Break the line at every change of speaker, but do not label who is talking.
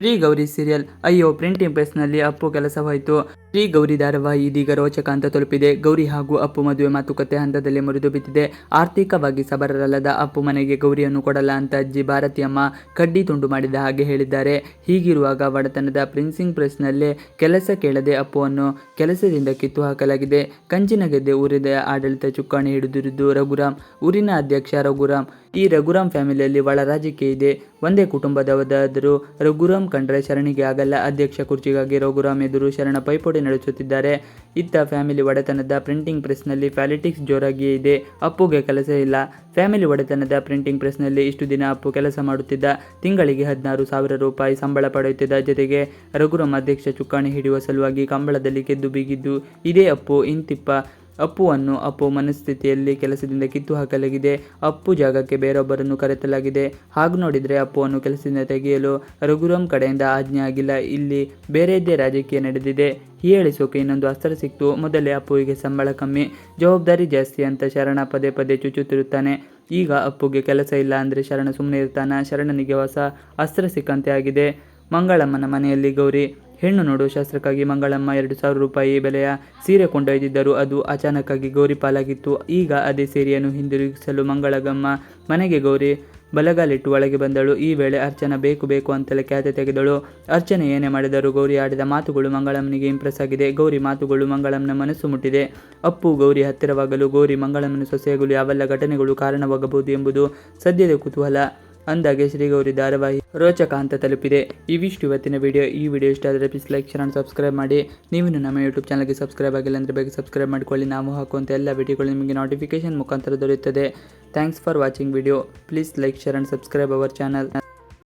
Shri Gauri serial ಅಯ್ಯೋ printing ಪ್ರೆಸ್ನಲ್ಲಿ ಅಪ್ಪು ಕೆಲಸವಾಯಿತು ಶ್ರೀ ಗೌರಿ ಧಾರಾವಾಹಿ ಇದೀಗ ರೋಚಕ ಅಂತ ತಲುಪಿದೆ. ಗೌರಿ ಹಾಗೂ ಅಪ್ಪು ಮದುವೆ ಮಾತುಕತೆ ಹಂತದಲ್ಲಿ ಮುರಿದು ಬಿದ್ದಿದೆ. ಆರ್ಥಿಕವಾಗಿ ಸಬರರಲ್ಲದ ಅಪ್ಪು ಮನೆಗೆ ಗೌರಿಯನ್ನು ಕೊಡಲ್ಲ ಅಂತ ಅಜ್ಜಿ ಭಾರತಿಯಮ್ಮ ಕಡ್ಡಿ ತುಂಡು ಮಾಡಿದ ಹಾಗೆ ಹೇಳಿದ್ದಾರೆ. ಹೀಗಿರುವಾಗ ಬಡತನದ ಪ್ರಿನ್ಸಿಂಗ್ ಪ್ರೆಸ್ನಲ್ಲೇ ಕೆಲಸ ಕೇಳದೆ ಅಪ್ಪುವನ್ನು ಕೆಲಸದಿಂದ ಕಿತ್ತು ಹಾಕಲಾಗಿದೆ. ಕಂಚಿನ ಗೆದ್ದೆ ಊರಿದ ಆಡಳಿತ ಚುಕ್ಕಾಣಿ ಹಿಡಿದಿರುವುದು ರಘುರಾಮ್. ಊರಿನ ಅಧ್ಯಕ್ಷ ರಘುರಾಮ್. ಈ ರಘುರಾಮ್ ಫ್ಯಾಮಿಲಿಯಲ್ಲಿ ಒಳ ರಾಜಕೀಯ ಇದೆ. ಒಂದೇ ಕುಟುಂಬದವರಾದರೂ ರಘುರಾಮ್ ಕಂಡ್ರೆ ಶರಣಿಗೆ ಆಗಲ್ಲ. ಅಧ್ಯಕ್ಷ ಕುರ್ಚಿಗಾಗಿ ರಘುರಾಮ್ ಎದುರು ಶರಣ ಪೈಪೋಟಿ ನಡೆಸುತ್ತಿದ್ದಾರೆ. ಇತ್ತ ಫ್ಯಾಮಿಲಿ ಒಡೆತನದ ಪ್ರಿಂಟಿಂಗ್ ಪ್ರೆಸ್ನಲ್ಲಿ ಪ್ಯಾಲಿಟಿಕ್ಸ್ ಜೋರಾಗಿಯೇ ಇದೆ. ಅಪ್ಪುಗೆ ಕೆಲಸ ಇಲ್ಲ. ಫ್ಯಾಮಿಲಿ ಒಡೆತನದ ಪ್ರಿಂಟಿಂಗ್ ಪ್ರೆಸ್ನಲ್ಲಿ ಇಷ್ಟು ದಿನ ಅಪ್ಪು ಕೆಲಸ ಮಾಡುತ್ತಿದ್ದ. ತಿಂಗಳಿಗೆ ಹದಿನಾರು ಸಾವಿರ ರೂಪಾಯಿ ಸಂಬಳ ಪಡೆಯುತ್ತಿದ್ದ. ಜೊತೆಗೆ ರಘುರಾಮ್ ಅಧ್ಯಕ್ಷ ಚುಕ್ಕಾಣಿ ಹಿಡಿಯುವ ಸಲುವಾಗಿ ಕಂಬಳದಲ್ಲಿ ಕೆದ್ದು ಬೀಗಿದ್ದು. ಇದೇ ಅಪ್ಪು ಇಂತಿಪ್ಪ ಅಪ್ಪುವನ್ನು ಅಪ್ಪು ಮನಸ್ಥಿತಿಯಲ್ಲಿ ಕೆಲಸದಿಂದ ಕಿತ್ತು ಹಾಕಲಾಗಿದೆ. ಅಪ್ಪು ಜಾಗಕ್ಕೆ ಬೇರೊಬ್ಬರನ್ನು ಕರೆತಲಾಗಿದೆ ಹಾಗೆ ನೋಡಿದರೆ ಅಪ್ಪುವನ್ನು ಕೆಲಸದಿಂದ ತೆಗೆಯಲು ರಘುರಾಮ್ ಕಡೆಯಿಂದ ಆಜ್ಞೆ ಆಗಿಲ್ಲ. ಇಲ್ಲಿ ಬೇರೆಯದ್ದೇ ರಾಜಕೀಯ ನಡೆದಿದೆ. ಹೀಯಾಳಿಸೋಕೆ ಇನ್ನೊಂದು ಅಸ್ತ್ರ ಸಿಕ್ತು. ಮೊದಲೇ ಅಪ್ಪುವಿಗೆ ಸಂಬಳ ಕಮ್ಮಿ. ಜವಾಬ್ದಾರಿ ಜಾಸ್ತಿ ಅಂತ ಶರಣ ಪದೇ ಪದೇ ಚುಚ್ಚುತ್ತಿರುತ್ತಾನೆ. ಈಗ ಅಪ್ಪುಗೆ ಕೆಲಸ ಇಲ್ಲ ಅಂದರೆ ಶರಣ ಸುಮ್ಮನೆ ಇರ್ತಾನ. ಶರಣನಿಗೆ ಹೊಸ ಅಸ್ತ್ರ ಸಿಕ್ಕಂತೆ ಆಗಿದೆ. ಮಂಗಳಮ್ಮನ ಮನೆಯಲ್ಲಿ ಗೌರಿ. ಹೆಣ್ಣು ನೋಡು ಶಾಸ್ತ್ರಕ್ಕಾಗಿ ಮಂಗಳಮ್ಮ ಎರಡು ಸಾವಿರ ರೂಪಾಯಿ ಬೆಲೆಯ ಸೀರೆ ಕೊಂಡೊಯ್ದಿದ್ದರು. ಅದು ಅಚಾನಕ್ಕಾಗಿ ಗೌರಿ ಪಾಲಾಗಿತ್ತು. ಈಗ ಅದೇ ಸೀರೆಯನ್ನು ಹಿಂದಿರುಗಿಸಲು ಮಂಗಳಗಮ್ಮ ಮನೆಗೆ ಗೌರಿ ಬಲಗಾಲಿಟ್ಟು ಒಳಗೆ ಬಂದಳು. ಈ ವೇಳೆ ಅರ್ಚನಾ, ಬೇಕು ಬೇಕು ಅಂತಲೇ ಖ್ಯಾತೆ ತೆಗೆದಳು. ಅರ್ಚನೆ ಏನೇ ಮಾಡಿದರೂ ಗೌರಿ ಆಡಿದ ಮಾತುಗಳು ಮಂಗಳಮ್ಮನಿಗೆ ಇಂಪ್ರೆಸ್ ಆಗಿದೆ. ಗೌರಿ ಮಾತುಗಳು ಮಂಗಳಮ್ಮನ ಮನಸ್ಸು ಮುಟ್ಟಿದೆ. ಅಪ್ಪು ಗೌರಿ ಹತ್ತಿರವಾಗಲು ಗೌರಿ ಮಂಗಳಮ್ಮನ ಸೊಸೆಯಾಗಲು ಯಾವೆಲ್ಲ ಘಟನೆಗಳು ಕಾರಣವಾಗಬಹುದು ಎಂಬುದು ಸದ್ಯದ ಕುತೂಹಲ. ಅಂದಾಗೆ ಶ್ರೀಗೌರಿ ಧಾರಾವಾಹಿ ರೋಚಕ ಅಂತ ತಲುಪಿದೆ. ಇವಿಷ್ಟು ಇವತ್ತಿನ ವಿಡಿಯೋ. ಈ ವಿಡಿಯೋ ಇಷ್ಟ ಆದರೆ ಪ್ಲೀಸ್ ಲೈಕ್ ಶೇರ್ ಸಬ್ಸ್ಕ್ರೈಬ್ ಮಾಡಿ. ನೀವು ನಮ್ಮ ಯೂಟ್ಯೂಬ್ ಚಾನಲ್ಗೆ ಸಬ್ಸ್ಕ್ರೈಬ್ ಆಗಿಲ್ಲ ಅಂದರೆ ಬೇಗ ಸಬ್ಸ್ಕ್ರೈಬ್ ಮಾಡ್ಕೊಳ್ಳಿ. ನಾವು ಹಾಕುವಂಥ ಎಲ್ಲ ವಿಡಿಯೋಗಳು ನಿಮಗೆ ನೋಟಿಫಿಕೇಶನ್ ಮುಖಾಂತರ ದೊರೆಯುತ್ತದೆ. Thanks for watching video please like share and subscribe our channel